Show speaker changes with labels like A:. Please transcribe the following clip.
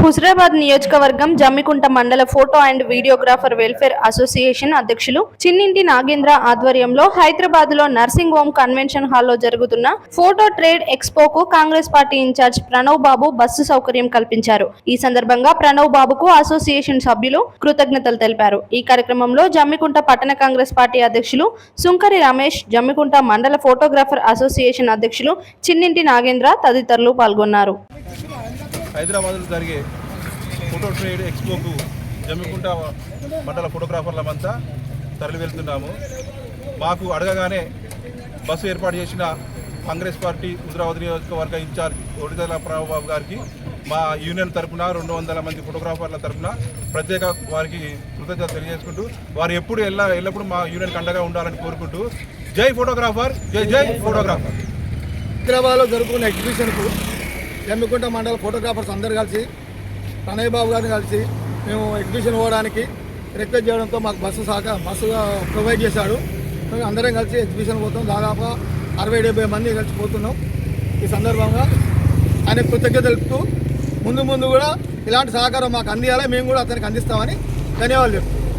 A: హుజరాబాద్ నియోజకవర్గం జమ్మికుంట మండల photo and videographer welfare association అధ్యక్షులు చిన్నింటి నాగేంద్ర ఆధ్వర్యంలో హైదరాబాద్లో నర్సింగ్ హోమ్ కన్వెన్షన్ హాల్లో జరుగుతున్న photo trade ఎక్స్పోకు Congress party incharge Pranav Babu bus సౌకర్యం కల్పించారు. ఈ సందర్భంగా ప్రణవ్ బాబుకు అసోసియేషన్ సభ్యులు కృతజ్ఞతలు తెలిపారు. ఈ కార్యక్రమంలో జమ్మికుంట పట్టణ కాంగ్రెస్ పార్టీ అధ్యక్షులు సుంకరి రమేష్ జమ్మికుంట మండల ఫోటోగ్రాఫర్ అసోసియేషన్ అధ్యక్షులు చిన్నింటి నాగేంద్ర తదితరులు పాల్గొన్నారు.
B: హైదరాబాద్లో జరిగే ఫోటో ట్రేడ్ ఎక్స్పోకు జమ్మికుంట మండల ఫోటోగ్రాఫర్లమంతా తరలి వెళ్తున్నాము మాకు అడగగానే బస్సు ఏర్పాటు చేసిన కాంగ్రెస్ పార్టీ హుజరాబాద్ నియోజకవర్గ ఇన్ఛార్జ్ ఒడిదల ప్రభాబాబు గారికి మా యూనియన్ తరపున రెండు వందల మంది ఫోటోగ్రాఫర్ల తరపున ప్రత్యేక వారికి కృతజ్ఞత తెలియజేసుకుంటూ వారు ఎప్పుడు ఎల్ల ఎల్లప్పుడూ మా యూనియన్కి అండగా ఉండాలని కోరుకుంటూ జై ఫోటోగ్రాఫర్ జై జై ఫోటోగ్రాఫర్.
C: హైదరాబాద్లో జరుగుతున్న ఎగ్జిబిషన్కు జమ్మికుంట మండల ఫోటోగ్రాఫర్స్ అందరు కలిసి ప్రణయ్ బాబు గారిని కలిసి మేము ఎగ్జిబిషన్ పోవడానికి రిక్వెస్ట్ చేయడంతో మాకు బస్సు సహక బస్సు ప్రొవైడ్ చేశాడు. మేము అందరం కలిసి ఎగ్జిబిషన్ పోతాం. దాదాపు అరవై డెబ్బై మంది కలిసి పోతున్నాం. ఈ సందర్భంగా ఆయన కృతజ్ఞత తెలుపుతూ ముందు ముందు కూడా ఇలాంటి సహకారం మాకు అందియాలి. మేము కూడా అతనికి అందిస్తామని ధన్యవాదాలు చెప్తున్నాం.